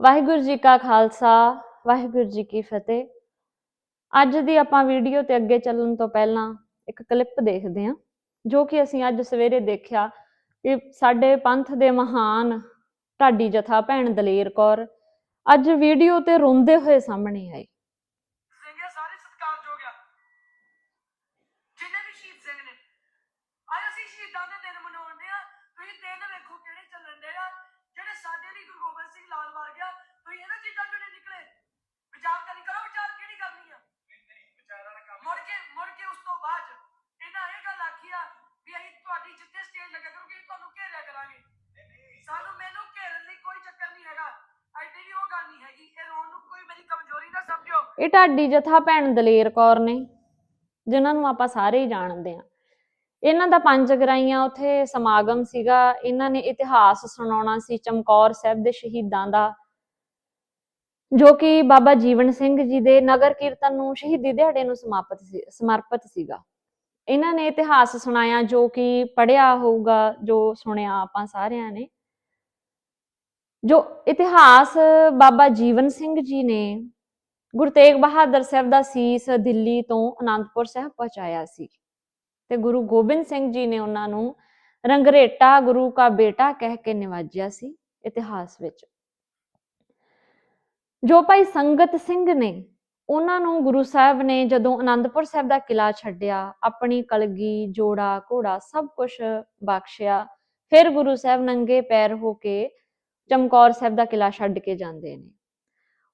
ਵਾਹਿਗੁਰੂ ਜੀ ਕਾ ਖਾਲਸਾ, ਵਾਹਿਗੁਰੂ ਜੀ ਕੀ ਫਤਿਹ। ਅੱਜ ਦੀ ਆਪਾਂ ਵੀਡੀਓ ਤੇ ਅੱਗੇ ਚੱਲਣ ਤੋਂ ਪਹਿਲਾਂ ਇੱਕ ਕਲਿੱਪ ਦੇਖਦੇ ਹਾਂ, ਜੋ ਕਿ ਅਸੀਂ ਅੱਜ ਸਵੇਰੇ ਦੇਖਿਆ ਕਿ ਸਾਡੇ ਪੰਥ ਦੇ ਮਹਾਨ ਢਾਡੀ ਜਥਾ ਭੈਣ ਦਲੇਰ ਕੌਰ ਅੱਜ ਵੀਡੀਓ ਤੇ ਰੋਂਦੇ ਹੋਏ ਸਾਹਮਣੇ ਆਏ ਸਿੰਘ ਆ ਸਾਰੇ ਸਤਿਕਾਰਯੋਗ ਆ ਜਿੰਨੇ ਵੀ ਸ਼ਹੀਦ ਸਿੰਘ ਨੇ ਅੱਜ ਅਸੀਂ ਸ਼ਹੀਦਾਂ ਦੇ ਦਿਨ ਮਨਾਉਂਦੇ ਆ ਤੁਸੀਂ ਦਿਨ ਵੇਖੋ ਕਿਹੜੇ ਚੱਲਣ ਦੇ ਆ ਜਿਹੜੇ ਸਾਡੇ ਲਈ ਗੁਰੂ ਗੋਬਿੰਦ ਸਿੰਘ ਲਾਲ ਮਾਰ ਗਿਆ ਤੁਸੀਂ ਇਹਨਾਂ ਚੀਜ਼ਾਂ ਚੋਂ ਨਹੀਂ ਨਿਕਲੇ ਵਿਚਾਰ ਕਰੀ ਕਰੋ ਵਿਚਾਰ ਕਿਹੜੀ ਕਰਨੀ ਆ ਮੁੜ ਕੇ ਮੁੜ ਕੇ ਉਸ ਤੋਂ ਬਾਅਦ 'ਚ ਇਹਨਾਂ ਇਹ ਗੱਲ ਆਖੀ ਆ ਵੀ ਅਸੀਂ ਤੁਹਾਡੀ ਜਿੱਥੇ ਸਟੇਜ ਲੱਗਾ ਕਰੋਗੇ ਅਸੀਂ ਤੁਹਾਨੂੰ ਘੇਰਿਆ ਕਰਾਂਗੇ ਸਾਨੂੰ ਮੈਨੂੰ ਘੇਰਨ ਲਈ ਕੋਈ ਚੱਕਰ ਨਹੀਂ ਹੈਗਾ ਐਡੀ ਵੀ ਉਹ ਗੱਲ ਨਹੀਂ ਹੈਗੀ ਇਹ ਰੋਣ ਨੂੰ ਕੋਈ ਮੇਰੀ ਕਮਜ਼ੋਰੀ ਨਾ ਸਮਝੋ ਇਹ ਢਾਡੀ ਜਥਾ ਭੈਣ ਦਲੇਰ ਕੌਰ ਨੇ, ਜਿਨ੍ਹਾਂ ਨੂੰ ਆਪਾਂ ਸਾਰੇ ਹੀ ਜਾਣਦੇ ਆ ਇਹਨਾਂ ਦਾ ਪੰਜ ਗਰਾਈਆਂ ਉਥੇ ਸਮਾਗਮ ਸੀਗਾ। ਇਹਨਾਂ ਨੇ ਇਤਿਹਾਸ ਸੁਣਾਉਣਾ ਸੀ ਚਮਕੌਰ ਸਾਹਿਬ ਦੇ ਸ਼ਹੀਦਾਂ ਦਾ, ਜੋ ਕਿ ਬਾਬਾ ਜੀਵਨ ਸਿੰਘ ਜੀ ਦੇ ਨਗਰ ਕੀਰਤਨ ਨੂੰ, ਸ਼ਹੀਦੀ ਦਿਹਾੜੇ ਨੂੰ ਸਮਾਪਤ ਸੀ, ਸਮਰਪਿਤ ਸੀਗਾ। ਇਹਨਾਂ ਨੇ ਇਤਿਹਾਸ ਸੁਣਾਇਆ, ਜੋ ਕਿ ਪੜਿਆ ਹੋਊਗਾ, ਜੋ ਸੁਣਿਆ ਆਪਾਂ ਸਾਰਿਆਂ ਨੇ। ਜੋ ਇਤਿਹਾਸ ਬਾਬਾ ਜੀਵਨ ਸਿੰਘ ਜੀ ਨੇ ਗੁਰੂ ਤੇਗ ਬਹਾਦਰ ਸਾਹਿਬ ਦਾ ਸੀਸ ਦਿੱਲੀ ਤੋਂ ਅਨੰਦਪੁਰ ਸਾਹਿਬ ਪਹੁੰਚਾਇਆ ਸੀ ਤੇ ਗੁਰੂ ਗੋਬਿੰਦ ਸਿੰਘ ਜੀ ਨੇ ਉਹਨਾਂ ਨੂੰ ਰੰਗਰੇਟਾ ਗੁਰੂ ਕਾ ਬੇਟਾ ਕਹਿ ਕੇ ਨਿਵਾਜਿਆ ਸੀ ਇਤਿਹਾਸ ਵਿੱਚ। ਜੋ ਭਾਈ ਸੰਗਤ ਸਿੰਘ ਨੇ ਉਹਨਾਂ ਨੂੰ ਗੁਰੂ ਸਾਹਿਬ ਨੇ ਜਦੋਂ ਅਨੰਦਪੁਰ ਸਾਹਿਬ ਦਾ ਕਿਲਾ ਛੱਡਿਆ, ਆਪਣੀ ਕਲਗੀ, ਜੋੜਾ, ਘੋੜਾ ਸਭ ਕੁਝ ਬਖਸ਼ਿਆ, ਫਿਰ ਗੁਰੂ ਸਾਹਿਬ ਨੰਗੇ ਪੈਰ ਹੋ ਕੇ ਚਮਕੌਰ ਸਾਹਿਬ ਦਾ ਕਿਲਾ ਛੱਡ ਕੇ ਜਾਂਦੇ ਨੇ।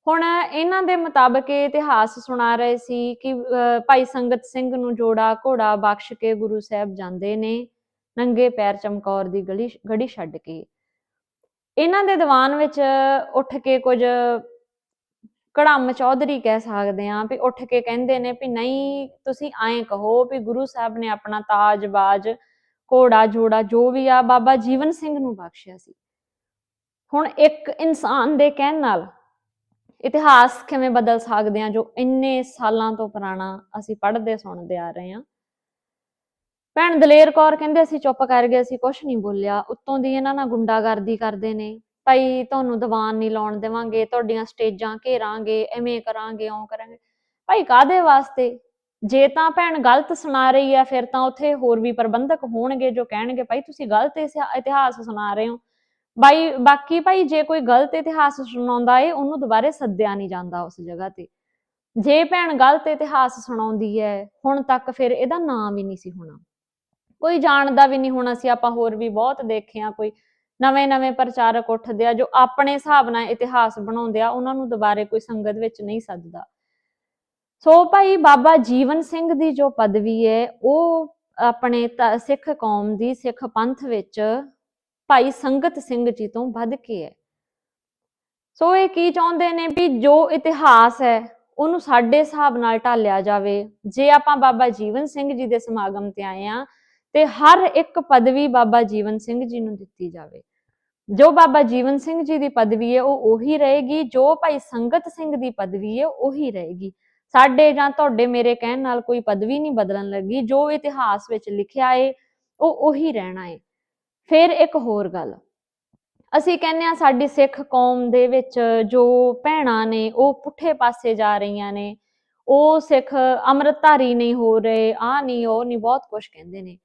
ਹੁਣ ਇਹਨਾਂ ਦੇ ਮੁਤਾਬਕ ਇਹ ਇਤਿਹਾਸ ਸੁਣਾ ਰਹੇ ਸੀ ਕਿ ਅਹ, ਭਾਈ ਸੰਗਤ ਸਿੰਘ ਨੂੰ ਜੋੜਾ ਘੋੜਾ ਬਖਸ਼ ਕੇ ਗੁਰੂ ਸਾਹਿਬ ਜਾਂਦੇ ਨੇ ਨੰਗੇ ਪੈਰ ਚਮਕੌਰ ਦੀ ਗਲੀ ਗੜੀ ਛੱਡ ਕੇ। ਇਹਨਾਂ ਦੇ ਦੀਵਾਨ ਵਿੱਚ ਉੱਠ ਕੇ ਕੁਝ ਕੜਮ ਚੌਧਰੀ ਕਹਿ ਸਕਦੇ ਆ ਵੀ ਉੱਠ ਕੇ ਕਹਿੰਦੇ ਨੇ ਵੀ ਨਹੀਂ ਤੁਸੀਂ ਐਂ ਕਹੋ ਵੀ ਗੁਰੂ ਸਾਹਿਬ ਨੇ ਆਪਣਾ ਤਾਜ ਬਾਜ ਘੋੜਾ ਜੋੜਾ ਜੋ ਵੀ ਆ ਬਾਬਾ ਜੀਵਨ ਸਿੰਘ ਨੂੰ ਬਖਸ਼ਿਆ ਸੀ। ਹੁਣ ਇੱਕ ਇਨਸਾਨ ਦੇ ਕਹਿਣ ਨਾਲ ਇਤਿਹਾਸ ਕਿਵੇਂ ਬਦਲ ਸਕਦੇ ਆ ਜੋ ਇੰਨੇ ਸਾਲਾਂ ਤੋਂ ਪੁਰਾਣਾ ਅਸੀਂ ਪੜ੍ਹਦੇ, ਸੁਣਦੇ ਆ ਰਹੇ ਆ ਭੈਣ ਦਲੇਰ ਕੌਰ ਕਹਿੰਦੇ ਅਸੀਂ ਚੁੱਪ ਕਰ ਗਏ, ਅਸੀਂ ਕੁਝ ਨਹੀਂ ਬੋਲਿਆ। ਉੱਤੋਂ ਦੀ ਇਹਨਾਂ ਨਾਲ ਗੁੰਡਾਗਰਦੀ ਕਰਦੇ ਨੇ। ਭਾਈ ਤੁਹਾਨੂੰ ਦੀਵਾਨ ਨਹੀਂ ਲਾਉਣ ਦੇਵਾਂਗੇ, ਤੁਹਾਡੀਆਂ ਸਟੇਜਾਂ ਘੇਰਾਂਗੇ, ਐਵੇਂ ਕਰਾਂਗੇ ਓਂ ਕਰਾਂਗੇ। ਭਾਈ ਕਾਦੇ ਵਾਸਤੇ? ਜੇ ਤਾਂ ਭੈਣ ਗਲਤ ਸੁਣਾ ਰਹੀ ਹੈ, ਫਿਰ ਤਾਂ ਉੱਥੇ ਹੋਰ ਵੀ ਪ੍ਰਬੰਧਕ ਹੋਣਗੇ ਜੋ ਕਹਿਣਗੇ, ਭਾਈ ਤੁਸੀਂ ਗਲਤ ਇਤਿਹਾਸ ਸੁਣਾ ਰਹੇ ਹੋ। ਬਾਈ, ਬਾਕੀ ਭਾਈ ਜੇ ਕੋਈ ਗਲਤ ਇਤਿਹਾਸ ਸੁਣਾਉਂਦਾ ਏ, ਉਹਨੂੰ ਦੁਬਾਰੇ ਸੱਦਿਆ ਨਹੀਂ ਜਾਂਦਾ ਉਸ ਜਗ੍ਹਾ ਤੇ। ਜੇ ਭੈਣ ਗਲਤ ਇਤਿਹਾਸ ਸੁਣਾਉਂਦੀ ਹੈ ਹੁਣ ਤੱਕ ਫਿਰ ਇਹਦਾ ਨਾਂ ਵੀ ਨਹੀਂ ਸੀ ਹੋਣਾ। ਕੋਈ ਜਾਣਦਾ ਵੀ ਨਹੀਂ ਹੋਣਾ ਸੀ, ਆਪਾਂ ਹੋਰ ਵੀ ਬਹੁਤ ਦੇਖੇ ਕੋਈ ਨਵੇਂ-ਨਵੇਂ ਪ੍ਰਚਾਰਕ ਉੱਠਦੇ ਆ, ਜੋ ਆਪਣੇ ਹਿਸਾਬ ਨਾਲ ਇਤਿਹਾਸ ਬਣਾਉਂਦੇ ਆ, ਉਹਨਾਂ ਨੂੰ ਦੁਬਾਰੇ ਕੋਈ ਸੰਗਤ ਵਿੱਚ ਨਹੀਂ ਸੱਦਦਾ। ਸੋ ਭਾਈ ਬਾਬਾ ਜੀਵਨ ਸਿੰਘ ਦੀ ਜੋ ਪਦਵੀ ਹੈ ਉਹ ਆਪਣੇ ਸਿੱਖ ਕੌਮ ਦੀ ਸਿੱਖ ਪੰਥ ਵਿੱਚ ਭਾਈ ਸੰਗਤ ਸਿੰਘ ਜੀ ਤੋਂ ਵੱਧ ਕੇ ਹੈ। ਸੋ ਇਹ ਕੀ ਚਾਹੁੰਦੇ ਨੇ ਵੀ ਜੋ ਇਤਿਹਾਸ ਹੈ, ਉਹਨੂੰ ਸਾਡੇ ਹਿਸਾਬ ਨਾਲ ਢਾਲਿਆ ਜਾਵੇ। ਜੇ ਆਪਾਂ ਬਾਬਾ ਜੀਵਨ ਸਿੰਘ ਜੀ ਦੇ ਸਮਾਗਮ ਤੇ ਆਏ ਆ ਤੇ ਹਰ ਇੱਕ ਪਦਵੀ ਬਾਬਾ ਜੀਵਨ ਸਿੰਘ ਜੀ ਨੂੰ ਦਿੱਤੀ ਜਾਵੇ। ਜੋ ਬਾਬਾ ਜੀਵਨ ਸਿੰਘ ਜੀ ਦੀ ਪਦਵੀ ਹੈ, ਉਹ ਉਹੀ ਰਹੇਗੀ। ਜੋ ਭਾਈ ਸੰਗਤ ਸਿੰਘ ਦੀ ਪਦਵੀ ਹੈ, ਉਹੀ ਰਹੇਗੀ। ਸਾਡੇ ਜਾਂ ਤੁਹਾਡੇ ਮੇਰੇ ਕਹਿਣ ਨਾਲ ਕੋਈ ਪਦਵੀ ਨਹੀਂ ਬਦਲਣ ਲੱਗੀ। ਜੋ ਇਤਿਹਾਸ ਵਿੱਚ ਲਿਖਿਆ ਏ, ਉਹ ਉਹੀ ਰਹਿਣਾ ਏ। ਫਿਰ ਇੱਕ ਹੋਰ ਗੱਲ। ਅਸੀਂ ਕਹਿੰਦੇ ਆ ਸਾਡੀ ਸਿੱਖ ਕੌਮ ਦੇ ਵਿੱਚ ਜੋ ਭੈਣਾਂ ਨੇ, ਉਹ ਪੁੱਠੇ ਪਾਸੇ ਜਾ ਰਹੀਆਂ ਨੇ, ਉਹ ਸਿੱਖ ਅੰਮ੍ਰਿਤਧਾਰੀ ਨਹੀਂ ਹੋ ਰਹੇ ਆ ਨਹੀਂ, ਉਹ ਨਹੀਂ, ਬਹੁਤ ਕੁਝ ਕਹਿੰਦੇ ਨੇ।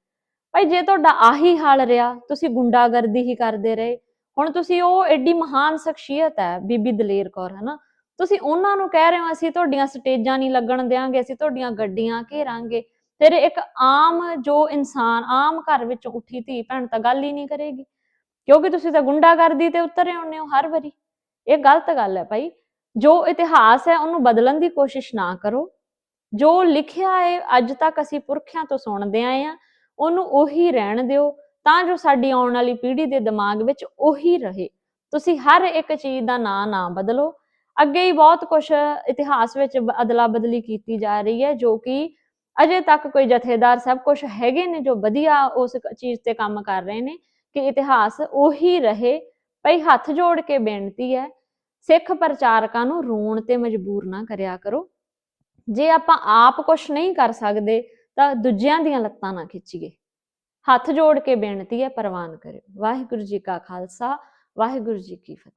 ਭਾਈ ਜੇ ਤੁਹਾਡਾ ਆਹੀ ਹਾਲ ਰਿਹਾ, ਤੁਸੀਂ ਗੁੰਡਾਗਰਦੀ ਹੀ ਕਰਦੇ ਰਹੇ। ਹੁਣ ਤੁਸੀਂ ਉਹ ਐਡੀ ਮਹਾਨ ਸ਼ਖਸੀਅਤ ਹੈ, ਬੀਬੀ ਦਲੇਰ ਕੌਰ, ਹਨਾ? ਤੁਸੀਂ ਉਹਨਾਂ ਨੂੰ ਕਹਿ ਰਹੇ ਹੋ, ਅਸੀਂ ਤੁਹਾਡੀਆਂ ਸਟੇਜਾਂ ਨਹੀਂ ਲੱਗਣ ਦੇਵਾਂਗੇ ਅਸੀਂ ਤੁਹਾਡੀਆਂ ਗੱਡੀਆਂ ਘੇਰਾਂਗੇ। ਫਿਰ ਇੱਕ ਆਮ ਜੋ ਇਨਸਾਨ, ਆਮ ਘਰ ਵਿੱਚ ਉੱਠੀ ਧੀ ਭੈਣ ਤਾਂ ਗੱਲ ਹੀ ਨਹੀਂ ਕਰੇਗੀ। ਕਿਉਂਕਿ ਤੁਸੀਂ ਤਾਂ ਗੁੰਡਾਗਰਦੀ ਤੇ ਉਤਰੇ ਹੁੰਨੇ ਹੋ ਹਰ ਵਾਰੀ। ਇਹ ਗਲਤ ਗੱਲ ਹੈ ਭਾਈ। ਜੋ ਇਤਿਹਾਸ ਹੈ ਉਹਨੂੰ ਬਦਲਣ ਦੀ ਕੋਸ਼ਿਸ਼ ਨਾ ਕਰੋ। ਜੋ ਲਿਖਿਆ ਹੈ, ਅੱਜ ਤੱਕ ਅਸੀਂ ਪੁਰਖਿਆਂ ਤੋਂ ਸੁਣਦੇ ਆਏ ਆ ਉਹਨੂੰ ਉਹੀ ਰਹਿਣ ਦਿਓ। ਤਾਂ ਜੋ ਸਾਡੀ ਆਉਣ ਵਾਲੀ ਪੀੜ੍ਹੀ ਦੇ ਦਿਮਾਗ ਵਿੱਚ ਉਹੀ ਰਹੇ। ਤੁਸੀਂ ਹਰ ਇੱਕ ਚੀਜ਼ ਦਾ ਨਾਂ ਨਾ ਬਦਲੋ। ਅੱਗੇ ਹੀ ਬਹੁਤ ਕੁਝ ਇਤਿਹਾਸ ਵਿੱਚ ਅਦਲਾ ਬਦਲੀ ਕੀਤੀ ਜਾ ਰਹੀ ਹੈ, ਜੋ ਕਿ ਅਜੇ ਤੱਕ ਕੋਈ ਜਥੇਦਾਰ ਸਭ ਕੁਝ ਹੈਗੇ ਨੇ ਜੋ ਵਧੀਆ ਉਸ ਚੀਜ਼ ਤੇ ਕੰਮ ਕਰ ਰਹੇ ਨੇ, ਕਿ ਇਤਿਹਾਸ ਉਹੀ ਰਹੇ, ਭਈ ਹੱਥ ਜੋੜ ਕੇ ਬੇਨਤੀ ਹੈ, ਸਿੱਖ ਪ੍ਰਚਾਰਕਾਂ ਨੂੰ ਰੋਣ ਤੇ ਮਜਬੂਰ ਨਾ ਕਰਿਆ ਕਰੋ। ਜੇ ਆਪਾਂ ਆਪ ਕੁਝ ਨਹੀਂ ਕਰ ਸਕਦੇ, ਤਾਂ ਦੂਜਿਆਂ ਦੀਆਂ ਲੱਤਾਂ ਨਾ ਖਿੱਚੀਏ। ਹੱਥ ਜੋੜ ਕੇ ਬੇਨਤੀ ਹੈ, ਪ੍ਰਵਾਨ ਕਰਿਓ। ਵਾਹਿਗੁਰੂ ਜੀ ਕਾ ਖਾਲਸਾ, ਵਾਹਿਗੁਰੂ ਜੀ ਕੀ ਫਤਿਹ।